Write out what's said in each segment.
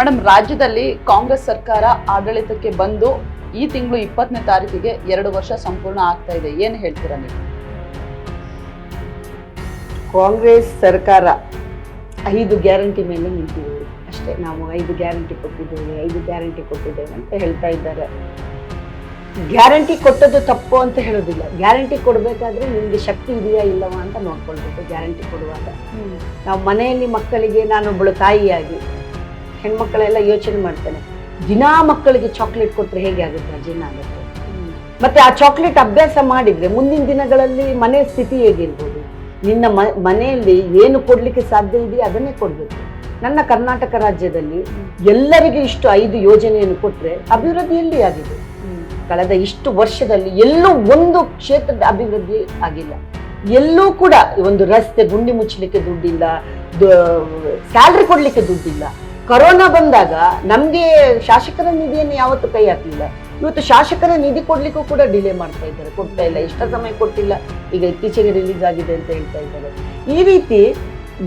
Madam ರಾಜ್ಯದಲ್ಲಿ ಕಾಂಗ್ರೆಸ್ ಸರ್ಕಾರ ಆಡಳಿತಕ್ಕೆ ಬಂದು ಈ ತಿಂಗಳು ಇಪ್ಪತ್ತನೇ ತಾರೀಕಿಗೆ ಎರಡು ವರ್ಷ ಸಂಪೂರ್ಣ ಆಗ್ತಾ ಇದೆ. ಏನು ಹೇಳ್ತೀರಾ ನೀವು? ಕಾಂಗ್ರೆಸ್ ಸರ್ಕಾರ ಐದು ಗ್ಯಾರಂಟಿ ಮೇಲೆ ನಿಂತಿದ್ದೀವಿ ಅಷ್ಟೇ ನಾವು ಐದು ಗ್ಯಾರಂಟಿ ಕೊಟ್ಟಿದ್ದೇವೆ ಐದು ಗ್ಯಾರಂಟಿ ಕೊಟ್ಟಿದ್ದೇವೆ ಅಂತ ಹೇಳ್ತಾ ಇದ್ದಾರೆ. ಗ್ಯಾರಂಟಿ ಕೊಟ್ಟದ್ದು ತಪ್ಪು ಅಂತ ಹೇಳೋದಿಲ್ಲ. ಗ್ಯಾರಂಟಿ ಕೊಡಬೇಕಾದ್ರೆ ನಿಮಗೆ ಶಕ್ತಿ ಇದೆಯಾ ಇಲ್ಲವಾ ಅಂತ ನೋಡ್ಕೊಳ್ಬೇಕು. ಗ್ಯಾರಂಟಿ ಕೊಡುವಾಗ. ನಾವು ಮನೆಯಲ್ಲಿ ಮಕ್ಕಳಿಗೆ ನಾನೊಬ್ಬಳು ತಾಯಿಯಾಗಿ ಹೆಣ್ಮಕ್ಕಳೆಲ್ಲ ಯೋಚನೆ ಮಾಡ್ತಾನೆ. ದಿನಾ ಮಕ್ಕಳಿಗೆ ಚಾಕ್ಲೇಟ್ ಕೊಟ್ಟರೆ ಹೇಗೆ ಆಗುತ್ತೆ ಅಜೀರ್ಣ ಆಗುತ್ತೆ? ಮತ್ತೆ ಆ ಚಾಕ್ಲೇಟ್ ಅಭ್ಯಾಸ ಮಾಡಿದ್ರೆ ಮುಂದಿನ ದಿನಗಳಲ್ಲಿ ಮನೆ ಸ್ಥಿತಿ ಹೇಗಿರ್ಬೋದು? ನಿನ್ನ ಮನೆಯಲ್ಲಿ ಏನು ಕೊಡ್ಲಿಕ್ಕೆ ಸಾಧ್ಯ ಇದೆಯೋ ಅದನ್ನೇ ಕೊಡ್ಬೇಕು. ನನ್ನ ಕರ್ನಾಟಕ ರಾಜ್ಯದಲ್ಲಿ ಎಲ್ಲರಿಗೂ ಇಷ್ಟು ಐದು ಯೋಜನೆಯನ್ನು ಕೊಟ್ಟರೆ ಅಭಿವೃದ್ಧಿ ಎಲ್ಲಿ ಆಗಿದೆ. ಕಳೆದ ಇಷ್ಟು ವರ್ಷದಲ್ಲಿ ಎಲ್ಲೂ ಒಂದು ಕ್ಷೇತ್ರದ ಅಭಿವೃದ್ಧಿ ಆಗಿಲ್ಲ. ಎಲ್ಲೂ ಕೂಡ ಒಂದು ರಸ್ತೆ ಗುಂಡಿ ಮುಚ್ಚಲಿಕ್ಕೆ ದುಡ್ಡಿಲ್ಲ ಸ್ಯಾಲ್ರಿ ಕೊಡ್ಲಿಕ್ಕೆ ದುಡ್ಡಿಲ್ಲ. ಕೊರೋನಾ ಬಂದಾಗ ನಮ್ಗೆ ಶಾಸಕರ ನಿಧಿಯನ್ನು ಯಾವತ್ತೂ ಕೈ ಹಾಕಲಿಲ್ಲ. ಇವತ್ತು ಶಾಸಕರ ನಿಧಿ ಕೊಡ್ಲಿಕ್ಕೂ ಕೂಡ ಡಿಲೇ ಮಾಡ್ತಾ ಇದ್ದಾರೆ. ಕೊಡ್ತಾ ಇಲ್ಲ. ಇಷ್ಟ ಸಮಯ ಕೊಟ್ಟಿಲ್ಲ. ಈಗ ಇತ್ತೀಚೆಗೆ ರಿಲೀಸ್ ಆಗಿದೆ ಅಂತ ಹೇಳ್ತಾ ಇದ್ದಾರೆ. ಈ ರೀತಿ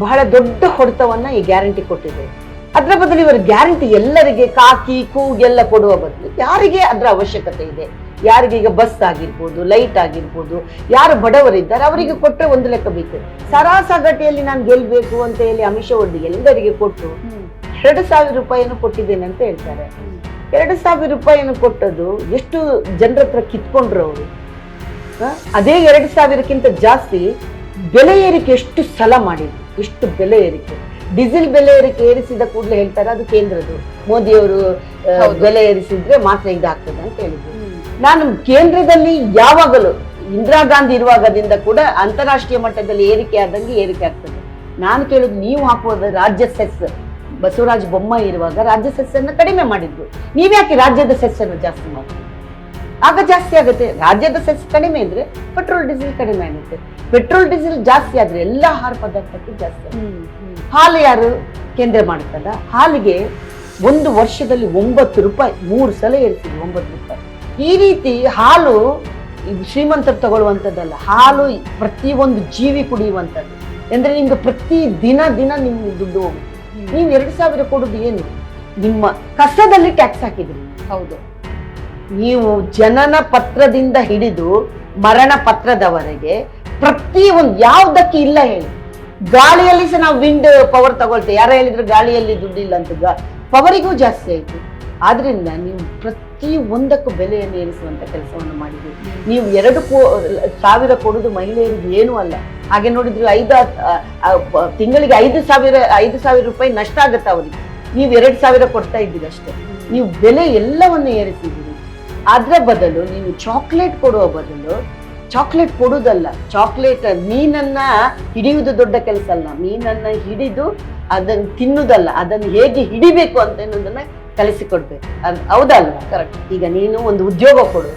ಬಹಳ ದೊಡ್ಡ ಹೊಡೆತವನ್ನ ಈ ಗ್ಯಾರಂಟಿ ಕೊಟ್ಟಿದೆ. ಅದರ ಬದಲು ಇವರು ಗ್ಯಾರಂಟಿ ಎಲ್ಲರಿಗೆ ಕಾಕಿ, ಕೂಗೆಲ್ಲ ಕೊಡುವ ಬದಲು ಯಾರಿಗೆ ಅದರ ಅವಶ್ಯಕತೆ ಇದೆ? ಯಾರಿಗೆ ಈಗ ಬಸ್ ಆಗಿರ್ಬೋದು ಲೈಟ್ ಆಗಿರ್ಬೋದು, ಯಾರು ಬಡವರಿದ್ದಾರೆ, ಅವರಿಗೆ ಕೊಟ್ಟರೆ ಒಂದು ಲೆಕ್ಕ ಬೇಕು. ಸರಾಸಗಟಿಯಲ್ಲಿ ನಾನು ಗೆಲ್ಲಬೇಕು ಅಂತ ಹೇಳಿ ಅಮಿಷ ಒಡ್ಡಿ ಎಲ್ಲರಿಗೆ ಕೊಟ್ಟು ಎರಡು ಸಾವಿರ ರೂಪಾಯಿಯನ್ನು ಕೊಟ್ಟಿದ್ದೇನೆ ಅಂತ ಹೇಳ್ತಾರೆ. ಎರಡು ಸಾವಿರ ರೂಪಾಯಿಯನ್ನು ಕೊಟ್ಟದ್ದು ಎಷ್ಟು ಜನರ ಹತ್ರ ಕಿತ್ಕೊಂಡ್ರು ಅವರು? ಅದೇ ಎರಡು ಸಾವಿರಕ್ಕಿಂತ ಜಾಸ್ತಿ ಬೆಲೆ ಏರಿಕೆ ಎಷ್ಟು ಸಲ ಮಾಡಿದ್ರು? ಎಷ್ಟು ಬೆಲೆ ಏರಿಕೆ? ಡೀಸೆಲ್ ಬೆಲೆ ಏರಿಕೆ ಏರಿಸಿದ ಕೂಡಲೇ ಹೇಳ್ತಾರೆ ಅದು ಕೇಂದ್ರದ್ದು. ಮೋದಿಯವರು. ಬೆಲೆ ಏರಿಸಿದ್ರೆ ಮಾತ್ರ ಇದಾಗ್ತದೆ ಅಂತ ಹೇಳಿದ್ರು. ನಾನು ಕೇಂದ್ರದಲ್ಲಿ ಯಾವಾಗಲೂ ಇಂದಿರಾ ಗಾಂಧಿ ಇರುವಾಗದಿಂದ ಕೂಡ ಅಂತಾರಾಷ್ಟ್ರೀಯ ಮಟ್ಟದಲ್ಲಿ ಏರಿಕೆ ಆದಂಗೆ ಏರಿಕೆ ಆಗ್ತದೆ. ನಾನು ಕೇಳೋದು ನೀವು ಹಾಕುವುದು ರಾಜ್ಯ ಸೆಸ್ ಬಸವರಾಜ ಬೊಮ್ಮಾಯಿ ಇರುವಾಗ ರಾಜ್ಯ ಸಸ್ಯನ ಕಡಿಮೆ ಮಾಡಿದ್ರು. ನೀವ್ಯಾಕೆ ರಾಜ್ಯದ ಸಸ್ಯನ ಜಾಸ್ತಿ ಮಾಡಿ ಆಗ ಜಾಸ್ತಿ ಆಗುತ್ತೆ. ರಾಜ್ಯದ ಸೆಸ್ ಕಡಿಮೆ ಇದ್ರೆ ಪೆಟ್ರೋಲ್ ಡೀಸೆಲ್ ಕಡಿಮೆ ಆಗುತ್ತೆ. ಪೆಟ್ರೋಲ್ ಡೀಸೆಲ್ ಜಾಸ್ತಿ ಆದ್ರೆ ಎಲ್ಲ ಆಹಾರ ಪದಾರ್ಥಕ್ಕೆ ಜಾಸ್ತಿ. ಹಾಲು ಯಾರು ಕೇಂದ್ರ ಮಾಡ್ತದ? ಹಾಲಿಗೆ ಒಂದು ವರ್ಷದಲ್ಲಿ ಒಂಬತ್ತು ರೂಪಾಯಿ ಮೂರು ಸಲ ಇರ್ತೀವಿ ಒಂಬತ್ತು ರೂಪಾಯಿ. ಈ ರೀತಿ ಹಾಲು ಶ್ರೀಮಂತರು ತಗೊಳ್ಳುವಂಥದ್ದಲ್ಲ ಹಾಲು ಪ್ರತಿಯೊಂದು ಜೀವಿ ಕುಡಿಯುವಂಥದ್ದು ಅಂದ್ರೆ ನಿಮ್ಗೆ ಪ್ರತಿ ದಿನ ದಿನ ನಿಮ್ಗೆ ದುಡ್ಡು ಹೋಗುತ್ತೆ. ನೀವು ಎರಡು ಸಾವಿರ ಕೊಡುದು ಏನು? ನಿಮ್ಮ ಕಸದಲ್ಲಿ ಟ್ಯಾಕ್ಸ್ ಹಾಕಿದ್ರಿ. ಹೌದು. ನೀವು ಜನನ ಪತ್ರದಿಂದ ಹಿಡಿದು ಮರಣ ಪತ್ರದವರೆಗೆ ಪ್ರತಿ ಒಂದು ಯಾವ್ದಕ್ಕೆ ಇಲ್ಲ ಹೇಳಿ. ಗಾಳಿಯಲ್ಲಿ ಸಹ ನಾವು ವಿಂಡ್ ಪವರ್ ತಗೊಳ್ತೇವೆ. ಯಾರ ಹೇಳಿದ್ರು ಗಾಳಿಯಲ್ಲಿ ದುಡ್ಡಿಲ್ಲ ಅಂತ. ಪವರಿಗೂ ಜಾಸ್ತಿ ಆಯ್ತು. ಆದ್ರಿಂದ ನೀವು ಪ್ರತಿ ಒಂದಕ್ಕೂ ಬೆಲೆಯನ್ನು ಏರಿಸುವಂತ ಕೆಲಸವನ್ನು ಮಾಡಿದ್ರಿ ನೀವು ಎರಡು ಕೋ, ಸಾವಿರ ಕೊಡೋದು ಮಹಿಳೆಯರಿಗೆ ಏನೂ ಅಲ್ಲ. ಹಾಗೆ ನೋಡಿದ್ರೆ ಐದು ತಿಂಗಳಿಗೆ ಐದು ಸಾವಿರ ಐದು ಸಾವಿರ ರೂಪಾಯಿ ನಷ್ಟ ಆಗುತ್ತೆ ಅವರಿಗೆ. ನೀವು ಎರಡು ಸಾವಿರ ಕೊಡ್ತಾ ಇದ್ದೀರಿ ಅಷ್ಟೇ. ನೀವು ಬೆಲೆ ಎಲ್ಲವನ್ನು ಏರಿಸಿದ್ದೀರಿ. ಅದರ ಬದಲು ನೀವು ಚಾಕ್ಲೇಟ್ ಕೊಡುವ ಬದಲು ಚಾಕ್ಲೇಟ್ ಕೊಡುವುದಲ್ಲ ಚಾಕ್ಲೇಟ್ ಮೀನನ್ನ ಹಿಡಿಯುವುದು ದೊಡ್ಡ ಕೆಲಸ ಅಲ್ಲ. ಮೀನನ್ನ ಹಿಡಿದು ಅದನ್ನು ತಿನ್ನುವುದಲ್ಲ ಅದನ್ನು ಹೇಗೆ ಹಿಡಿಬೇಕು ಅಂತ ಅನ್ನೋದನ್ನ ಕಲಿಸಿಕೊಡ್ಬೇಕು. ಅದ್ ಹೌದಲ್ವ? ಕರೆಕ್ಟ್ ಈಗ ನೀನು ಒಂದು ಉದ್ಯೋಗ ಕೊಡು.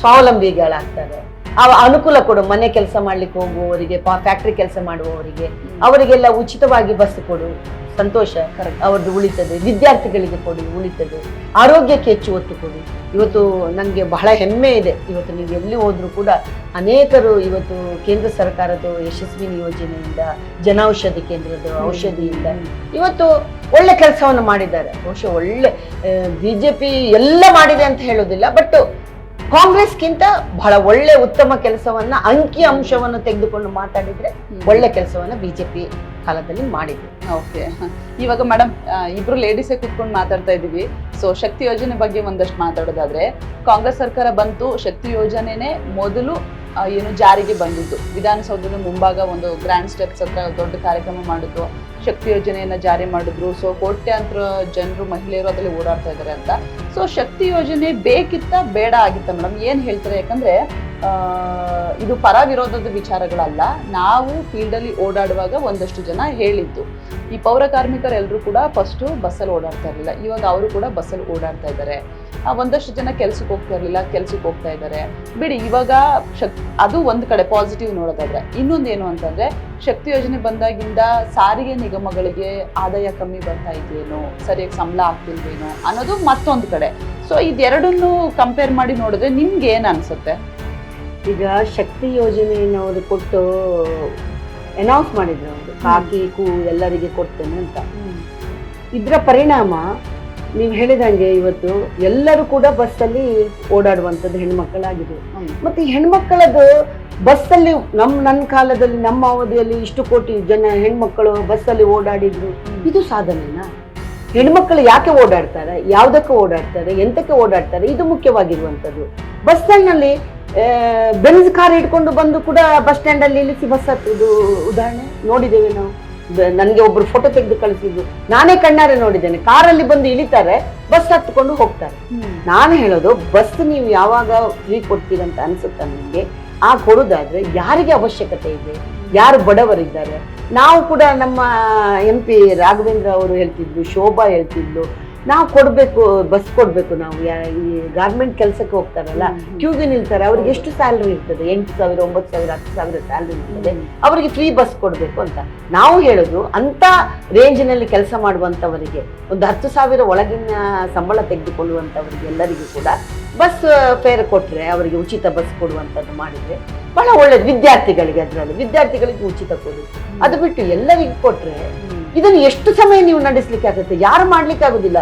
ಸ್ವಾವಲಂಬಿಗಳಾಗ್ತಾರೆ. ಅವ ಅನುಕೂಲ ಕೊಡು. ಮನೆ ಕೆಲಸ ಮಾಡ್ಲಿಕ್ಕೆ ಹೋಗುವವರಿಗೆ ಫ್ಯಾಕ್ಟ್ರಿ ಕೆಲಸ ಮಾಡುವವರಿಗೆ. ಅವರಿಗೆಲ್ಲ ಉಚಿತವಾಗಿ ಬಸ್ ಕೊಡು. ಸಂತೋಷ ಅವ್ರದ್ದು ಉಳಿತದೆ. ವಿದ್ಯಾರ್ಥಿಗಳಿಗೆ ಕೊಡಿ ಉಳಿತದೆ. ಆರೋಗ್ಯಕ್ಕೆ ಹೆಚ್ಚು ಒತ್ತು ಕೊಡಿ. ಇವತ್ತು ನನಗೆ ಬಹಳ ಹೆಮ್ಮೆ ಇದೆ. ಇವತ್ತು ನೀವು ಎಲ್ಲಿ ಹೋದರೂ ಕೂಡ ಅನೇಕರು ಇವತ್ತು ಕೇಂದ್ರ ಸರ್ಕಾರದ ಯಶಸ್ವಿನಿ ಯೋಜನೆಯಿಂದ ಜನೌಷಧಿ ಕೇಂದ್ರದ ಔಷಧಿಯಿಂದ ಇವತ್ತು ಒಳ್ಳೆ ಕೆಲಸವನ್ನು ಮಾಡಿದ್ದಾರೆ. ಬಹುಶಃ ಒಳ್ಳೆ ಬಿ ಜೆ ಪಿ ಎಲ್ಲ ಮಾಡಿದೆ ಅಂತ ಹೇಳೋದಿಲ್ಲ ಬಟ್ ಕಾಂಗ್ರೆಸ್ಗಿಂತ ಬಹಳ ಒಳ್ಳೆ ಉತ್ತಮ ಕೆಲಸವನ್ನ ಅಂಕಿ ಅಂಶವನ್ನು ತೆಗೆದುಕೊಂಡು ಮಾತಾಡಿದ್ರೆ ಒಳ್ಳೆ ಕೆಲಸವನ್ನ ಬಿಜೆಪಿ ಕಾಲದಲ್ಲಿ ಮಾಡಿದ್ರು. ಓಕೆ. ಇವಾಗ ಮೇಡಮ್ ಇಬ್ರು ಲೇಡೀಸೇ ಕುತ್ಕೊಂಡು ಮಾತಾಡ್ತಾ ಇದೀವಿ ಸೊ ಶಕ್ತಿ ಯೋಜನೆ ಬಗ್ಗೆ ಒಂದಷ್ಟು ಮಾತಾಡೋದಾದ್ರೆ ಕಾಂಗ್ರೆಸ್ ಸರ್ಕಾರ ಬಂತು ಶಕ್ತಿ ಯೋಜನೆನೇ ಮೊದಲು ಏನು ಜಾರಿಗೆ ಬಂದಿದ್ದು. ವಿಧಾನಸೌಧದ ಮುಂಭಾಗ ಒಂದು ಗ್ರ್ಯಾಂಡ್ ಸ್ಟೆಪ್ಸ್ ಹತ್ರ ದೊಡ್ಡ ಕಾರ್ಯಕ್ರಮ ಮಾಡಿದ್ರು. ಶಕ್ತಿ ಯೋಜನೆಯನ್ನ ಜಾರಿ ಮಾಡಿದ್ರು. ಸೊ ಕೋಟ್ಯಾಂತರ ಜನರು ಮಹಿಳೆಯರು ಅದರಲ್ಲಿ ಓಡಾಡ್ತಾ ಇದ್ದಾರೆ ಅಂತ. ಸೊ ಶಕ್ತಿ ಯೋಜನೆ ಬೇಕಿತ್ತ ಬೇಡ ಆಗಿತ್ತ ಮೇಡಮ್. ಏನ್ ಹೇಳ್ತಾರೆ? ಯಾಕಂದ್ರೆ ಇದು ಪರ ವಿರೋಧದ ವಿಚಾರಗಳಲ್ಲ. ನಾವು ಫೀಲ್ಡ್ ಅಲ್ಲಿ ಓಡಾಡುವಾಗ ಒಂದಷ್ಟು ಜನ ಹೇಳಿದ್ದು. ಈ ಪೌರ ಕಾರ್ಮಿಕರೆಲ್ಲರೂ ಕೂಡ ಫಸ್ಟು ಬಸ್ಸಲ್ಲಿ ಓಡಾಡ್ತಾ ಇರಲಿಲ್ಲ. ಇವಾಗ ಅವರು ಕೂಡ ಬಸ್ಸಲ್ಲಿ ಓಡಾಡ್ತಾ ಇದ್ದಾರೆ. ಒಂದಷ್ಟು ಜನ ಕೆಲ್ಸಕ್ಕೆ ಹೋಗ್ತಾ ಇರಲಿಲ್ಲ, ಕೆಲ್ಸಕ್ಕೆ ಹೋಗ್ತಾ ಇದ್ದಾರೆ. ಬಿಡಿ, ಇವಾಗ ಶಕ್, ಅದು ಒಂದು ಕಡೆ ಪಾಸಿಟಿವ್ ನೋಡೋದಾದ್ರೆ. ಇನ್ನೊಂದೇನು ಅಂತಂದ್ರೆ, ಶಕ್ತಿ ಯೋಜನೆ ಬಂದಾಗಿಂದ ಸಾರಿಗೆ ನಿಗಮಗಳಿಗೆ ಆದಾಯ ಕಮ್ಮಿ ಬರ್ತಾ ಇದೆಯೇನೋ, ಸರಿಯಾಗಿ ಸಂಬಳ ಆಗ್ತಿಲ್ವೇನೋ ಅನ್ನೋದು ಮತ್ತೊಂದು ಕಡೆ. ಸೊ ಇದೆರಡನ್ನೂ ಕಂಪೇರ್ ಮಾಡಿ ನೋಡಿದ್ರೆ ನಿಮ್ಗೆ ಏನು ಅನ್ಸುತ್ತೆ? ಈಗ ಶಕ್ತಿ ಯೋಜನೆಯನ್ನು ಅವರು ಕೊಟ್ಟು ಅನೌನ್ಸ್ ಮಾಡಿದ್ರು ಅವರು. ಕಾಕಿ ಕೂ ಎಲ್ಲರಿಗೆ ಕೊಡ್ತೇನೆ ಅಂತ. ಇದರ ಪರಿಣಾಮ ನೀವು ಹೇಳಿದಂಗೆ ಇವತ್ತು ಎಲ್ಲರೂ ಕೂಡ ಬಸ್ಸಲ್ಲಿ ಓಡಾಡುವಂಥದ್ದು ಹೆಣ್ಮಕ್ಕಳಾಗಿದೆ. ಮತ್ತು ಮತ್ತೆ ಈ ಹೆಣ್ಮಕ್ಕಳದು ಬಸ್ಸಲ್ಲಿ ನಮ್ಮ ನನ್ನ ಕಾಲದಲ್ಲಿ ನಮ್ಮ ಅವಧಿಯಲ್ಲಿ ಇಷ್ಟು ಕೋಟಿ ಜನ ಹೆಣ್ಮಕ್ಕಳು ಬಸ್ಸಲ್ಲಿ ಓಡಾಡಿದ್ರು. ಇದು ಸಾಧನೆನಾ? ಹೆಣ್ಮಕ್ಕಳು ಯಾಕೆ ಓಡಾಡ್ತಾರೆ? ಯಾವುದಕ್ಕೆ ಓಡಾಡ್ತಾರೆ? ಎಂತಕ್ಕೆ ಓಡಾಡ್ತಾರೆ? ಇದು ಮುಖ್ಯವಾಗಿರುವಂಥದ್ದು. ಬಸ್ ಸ್ಟ್ಯಾಂಡ್ನಲ್ಲಿ ಬೆನ್ಸ್ ಕಾರ್ ಹಿಡ್ಕೊಂಡು ಬಂದು ಕೂಡ ಬಸ್ ಸ್ಟ್ಯಾಂಡ್ ಅಲ್ಲಿ ನಿಲ್ಲಿಸಿ ಬಸ್ ಹತ್ತಿದ್ದು ಉದಾಹರಣೆ ನೋಡಿದ್ದೇವೆ ನಾವು. ನನಗೆ ಒಬ್ರು ಫೋಟೋ ತೆಗೆದು ಕಳಿಸಿದ್ದು. ನಾನೇ ಕಣ್ಣಾರೆ ನೋಡಿದ್ದೇನೆ. ಕಾರಲ್ಲಿ ಬಂದು ಇಳಿತಾರೆ, ಬಸ್ ಹತ್ಕೊಂಡು ಹೋಗ್ತಾರೆ. ನಾನು ಹೇಳೋದು, ಬಸ್ ನೀವು ಯಾವಾಗ ಫ್ರೀ ಕೊಡ್ತೀರಂತ ಅನ್ಸುತ್ತೆ ನನಗೆ ಆ ಕೊಡೋದಾದ್ರೆ ಯಾರಿಗೆ ಅವಶ್ಯಕತೆ ಇದೆ? ಯಾರು ಬಡವರಿದ್ದಾರೆ? ನಾವು ಕೂಡ ನಮ್ಮ ಎಂ ಪಿ ರಾಘವೇಂದ್ರ ಅವರು ಹೇಳ್ತಿದ್ರು, ಶೋಭಾ ಹೇಳ್ತಿದ್ಲು ನಾವು ಕೊಡಬೇಕು ಬಸ್ ಕೊಡಬೇಕು ನಾವು. ಈ ಗಾರ್ಮೆಂಟ್ ಕೆಲಸಕ್ಕೆ ಹೋಗ್ತಾರಲ್ಲ ಕ್ಯೂಗೆ ನಿಲ್ತಾರೆ. ಅವ್ರಿಗೆ ಎಷ್ಟು ಸ್ಯಾಲ್ರಿ ಇರ್ತದೆ? ಎಂಟು ಸಾವಿರ ಒಂಬತ್ತು ಸಾವಿರ ಹತ್ತು ಸಾವಿರ ಸ್ಯಾಲ್ರಿ ಇರ್ತದೆ. ಅವರಿಗೆ ಫ್ರೀ ಬಸ್ ಕೊಡಬೇಕು ಅಂತ. ನಾವು ಹೇಳೋದು ಅಂತ ರೇಂಜ್ನಲ್ಲಿ ಕೆಲಸ ಮಾಡುವಂಥವರಿಗೆ ಒಂದು ಹತ್ತು ಸಾವಿರ ಒಳಗಿನ ಸಂಬಳ ತೆಗೆದುಕೊಳ್ಳುವಂಥವರಿಗೆ ಎಲ್ಲರಿಗೂ ಕೂಡ ಬಸ್ ಫೇರ್ ಕೊಟ್ಟರೆ ಅವರಿಗೆ ಉಚಿತ ಬಸ್ ಕೊಡುವಂಥದ್ದು ಮಾಡಿದರೆ ಬಹಳ ಒಳ್ಳೆಯದು ವಿದ್ಯಾರ್ಥಿಗಳಿಗೆ ಅದರಲ್ಲಿ ವಿದ್ಯಾರ್ಥಿಗಳಿಗೆ ಉಚಿತ ಕೊಡು ಅದು ಬಿಟ್ಟು ಎಲ್ಲರಿಗೂ ಕೊಟ್ಟರೆ ಇದನ್ನು ಎಷ್ಟು ಸಮಯ ನೀವು ನಡೆಸಲಿಕ್ಕೆ ಆಗುತ್ತೆ? ಯಾರು ಮಾಡ್ಲಿಕ್ಕೆ ಆಗುದಿಲ್ಲ.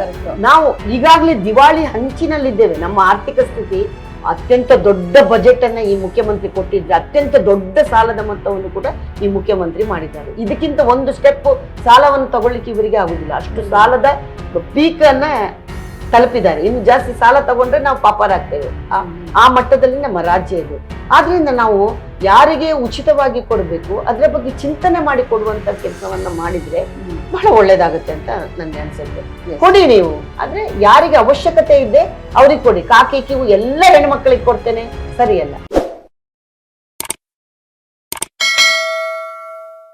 ನಾವು ಈಗಾಗಲೇ ದಿವಾಳಿ ಹಂಚಿನಲ್ಲಿದ್ದೇವೆ. ನಮ್ಮ ಆರ್ಥಿಕ ಸ್ಥಿತಿ ಅತ್ಯಂತ ದೊಡ್ಡ ಬಜೆಟ್ ಅನ್ನ ಈ ಮುಖ್ಯಮಂತ್ರಿ ಕೊಟ್ಟಿದ್ರೆ ಅತ್ಯಂತ ದೊಡ್ಡ ಸಾಲದ ಮೊತ್ತವನ್ನು ಕೂಡ ಈ ಮುಖ್ಯಮಂತ್ರಿ ಮಾಡಿದ್ದಾರೆ. ಇದಕ್ಕಿಂತ ಒಂದು ಸ್ಟೆಪ್ ಸಾಲವನ್ನು ತಗೊಳ್ಳಿಕ್ಕೆ ಇವರಿಗೆ ಆಗುದಿಲ್ಲ. ಅಷ್ಟು ಸಾಲದ ಪೀಕ್ ಅನ್ನ ತಲುಪಿದ್ದಾರೆ. ಇನ್ನು ಜಾಸ್ತಿ ಸಾಲ ತಗೊಂಡ್ರೆ ನಾವು ಪಾಪರಾಗ್ತೇವೆ. ಆ- ಆ ಮಟ್ಟದಲ್ಲಿ ನಮ್ಮ ರಾಜ್ಯ ಇದೆ. ಆದ್ರಿಂದ ನಾವು ಯಾರಿಗೆ ಉಚಿತವಾಗಿ ಕೊಡಬೇಕು ಅದರ ಬಗ್ಗೆ ಚಿಂತನೆ ಮಾಡಿ ಕೊಡುವಂತ ಕೆಲಸವನ್ನ ಮಾಡಿದ್ರೆ ಬಹಳ ಒಳ್ಳೇದಾಗುತ್ತೆ ಅಂತ ನನ್ಗೆ ಅನ್ಸುತ್ತೆ. ಕೊಡಿ ನೀವು. ಆದ್ರೆ ಯಾರಿಗೆ ಅವಶ್ಯಕತೆ ಇದೆ ಅವ್ರಿಗೆ ಕೊಡಿ. ಕಾಕಿ ಕಿವು ಎಲ್ಲ ಹೆಣ್ಮಕ್ಳಿಗೆ ಕೊಡ್ತೇನೆ. ಸರಿಯಲ್ಲ.